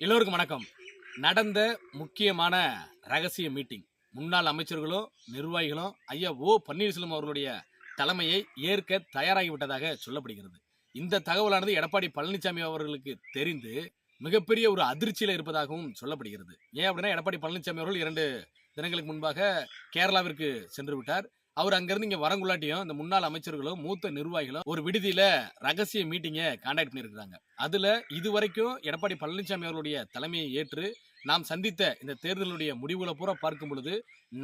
எல்லோருக்கும் வணக்கம். நடந்த முக்கியமான ரகசிய மீட்டிங் முன்னாள் அமைச்சர்களும் நிர்வாகிகளும் ஐயா ஓ பன்னீர்செல்வம் அவர்களுடைய தலைமையை ஏற்க தயாராகிவிட்டதாக சொல்லப்படுகிறது. இந்த தகவலானது எடப்பாடி பழனிசாமி அவர்களுக்கு தெரிந்து மிகப்பெரிய ஒரு அதிர்ச்சியில் இருப்பதாகவும் சொல்லப்படுகிறது. ஏன் அப்படின்னா எடப்பாடி பழனிசாமி அவர்கள் இரண்டு தினங்களுக்கு முன்பாக கேரளாவிற்கு சென்று விட்டார். அவர் அங்கிருந்து இங்க வரங்குள்ளாட்டியும் இந்த முன்னாள் அமைச்சர்களும் மூத்த நிர்வாகிகளும் ஒரு விடுதியில ரகசிய மீட்டிங்கை கான்டாக்ட் பண்ணியிருக்கிறாங்க. அதுல இதுவரைக்கும் எடப்பாடி பழனிசாமி அவர்களுடைய தலைமையை ஏற்று நாம் சந்தித்த இந்த தேர்தலுடைய முடிவுகளை பூரா பார்க்கும் பொழுது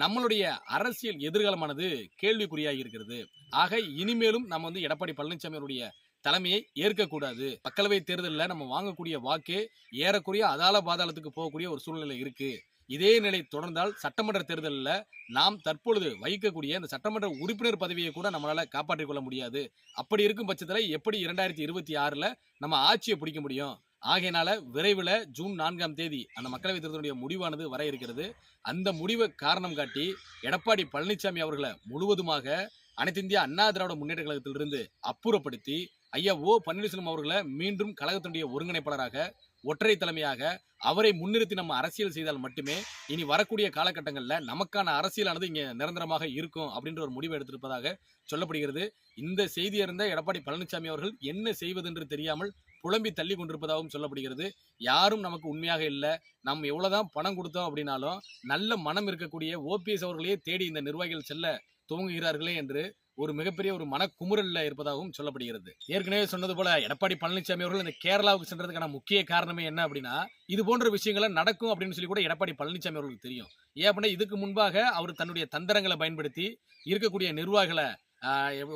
நம்மளுடைய அரசியல் எதிர்காலமானது கேள்விக்குறியாகி இருக்கிறது. ஆக இனிமேலும் நம்ம வந்து எடப்பாடி பழனிசாமி அவருடைய தலைமையை ஏற்கக்கூடாது. மக்களவை தேர்தலில் நம்ம வாங்கக்கூடிய வாக்கே ஏறக்குறைய அதால பாதாளத்துக்கு போகக்கூடிய ஒரு சூழ்நிலை இருக்குது இதே நிலை தொடர்ந்தால் சட்டமன்ற தேர்தலில் நாம் தற்பொழுது வகிக்கக்கூடிய அந்த சட்டமன்ற உறுப்பினர் பதவியை கூட நம்மளால் காப்பாற்றிக் கொள்ள முடியாது. அப்படி இருக்கும் பட்சத்தில் எப்படி இரண்டாயிரத்தி இருபத்தி ஆறில் நம்ம ஆட்சியை பிடிக்க முடியும்? ஆகையினால விரைவில் ஜூன் நான்காம் தேதி அந்த மக்களவைத் தேர்தலுடைய முடிவானது வர இருக்கிறது. அந்த முடிவை காரணம் காட்டி எடப்பாடி பழனிசாமி அவர்களை முழுவதுமாக அனைத்து இந்திய அண்ணா திராவிட முன்னேற்ற கழகத்திலிருந்து அப்புறப்படுத்தி ஐயா ஓ பன்னீர்செல்வம் அவர்களை மீண்டும் கழகத்தினுடைய ஒருங்கிணைப்பாளராக ஒற்றை தலைமையாக அவரை முன்னிறுத்தி நம்ம அரசியல் செய்தால் மட்டுமே இனி வரக்கூடிய காலகட்டங்களில் நமக்கான அரசியலானது இங்கே நிரந்தரமாக இருக்கும் அப்படின்ற ஒரு முடிவு எடுத்திருப்பதாக சொல்லப்படுகிறது. இந்த செய்தி அறிந்த எடப்பாடி பழனிசாமி அவர்கள் என்ன செய்வதென்று தெரியாமல் புலம்பி தள்ளி கொண்டிருப்பதாகவும் சொல்லப்படுகிறது. யாரும் நமக்கு உண்மையாக இல்லை. நம்ம எவ்வளோதான் பணம் கொடுத்தோம் அப்படின்னாலும் நல்ல மனம் இருக்கக்கூடிய ஓபிஎஸ் அவர்களையே தேடி இந்த நிர்வாகிகள் செல்ல துவங்குகிறார்களே என்று ஒரு மிகப்பெரிய ஒரு மனக்குமுறல்ல இருப்பதாகவும் சொல்லப்படுகிறது. ஏற்கனவே சொன்னது போல எடப்பாடி பழனிசாமி அவர்கள் இந்த கேரளாவுக்கு சென்றதுக்கான முக்கிய காரணமே என்ன அப்படின்னா இது போன்ற விஷயங்களை நடக்கும் அப்படின்னு சொல்லி கூட எடப்பாடி பழனிசாமி அவர்களுக்கு தெரியும். ஏன் அப்படின்னா இதுக்கு முன்பாக அவர் தன்னுடைய தந்திரங்களை பயன்படுத்தி இருக்கக்கூடிய நிர்வாகிகளை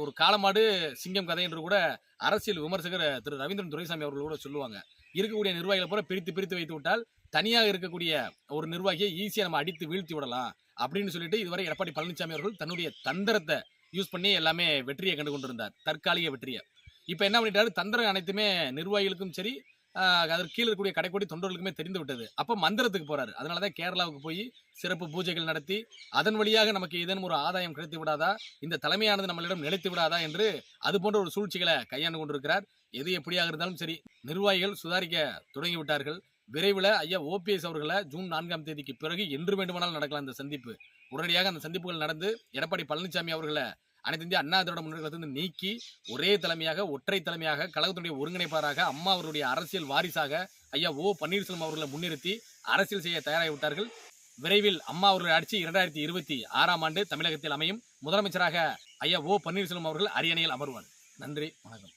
ஒரு காலமாடு சிங்கம் கதை என்று கூட அரசியல் விமர்சகர் திரு ரவீந்திரன் துரைசாமி அவர்கள் கூட சொல்லுவாங்க. இருக்கக்கூடிய நிர்வாகிகளை பூரா பிரித்து பிரித்து வைத்து விட்டால் தனியாக இருக்கக்கூடிய ஒரு நிர்வாகியை ஈஸியாக நம்ம அடித்து வீழ்த்தி விடலாம் அப்படின்னு சொல்லிட்டு இதுவரை எடப்பாடி பழனிசாமி அவர்கள் தன்னுடைய தந்திரத்தை யூஸ் பண்ணி எல்லாமே வெற்றியை கண்டு கொண்டிருந்தார். தற்காலிக வெற்றியை. இப்போ என்ன பண்ணிட்டாரு? தந்திரம் அனைத்துமே நிர்வாகிகளுக்கும் சரி அதற்கு கீழே இருக்கக்கூடிய கடைக்கோடி தொண்டர்களுக்குமே தெரிந்து விட்டது. அப்போ மந்திரத்துக்கு போறாரு. அதனால தான் கேரளாவுக்கு போய் சிறப்பு பூஜைகள் நடத்தி அதன் வழியாக நமக்கு ஏதேனும் ஒரு ஆதாயம் கிடைத்து விடாதா? இந்த தலைமையானது நம்மளிடம் நிலைத்து விடாதா? என்று அது போன்ற ஒரு சூழ்ச்சிகளை கையாண்டு கொண்டிருக்கிறார். எது எப்படியாக இருந்தாலும் சரி நிர்வாகிகள் சுதாரிக்க தொடங்கிவிட்டார்கள் விரைவில் ஐயா ஓபிஎஸ் அவர்களை ஜூன் நான்காம் தேதிக்கு பிறகு என்று வேண்டுமானாலும் நடக்கலாம் இந்த சந்திப்பு. உடனடியாக அந்த சந்திப்புகள் நடந்து எடப்பாடி பழனிசாமி அவர்களை அனைத்து இந்திய அண்ணா திராவிட முன்னேற்றத்திலிருந்து நீக்கி ஒரே தலைமையாக ஒற்றை தலைமையாக கழகத்தினுடைய ஒருங்கிணைப்பாளராக அம்மா அவருடைய அரசியல் வாரிசாக ஐயா ஓ பன்னீர்செல்வம் அவர்களை முன்னிறுத்தி அரசியல் செய்ய தயாராகிவிட்டார்கள் விரைவில் அம்மா அவர்கள் ஆட்சி இரண்டாயிரத்தி இருபத்தி ஆறாம் ஆண்டு தமிழகத்தில் அமையும் முதலமைச்சராக ஐயா ஓ பன்னீர்செல்வம் அவர்கள் அரியணையில் அமர்வார். நன்றி வணக்கம்.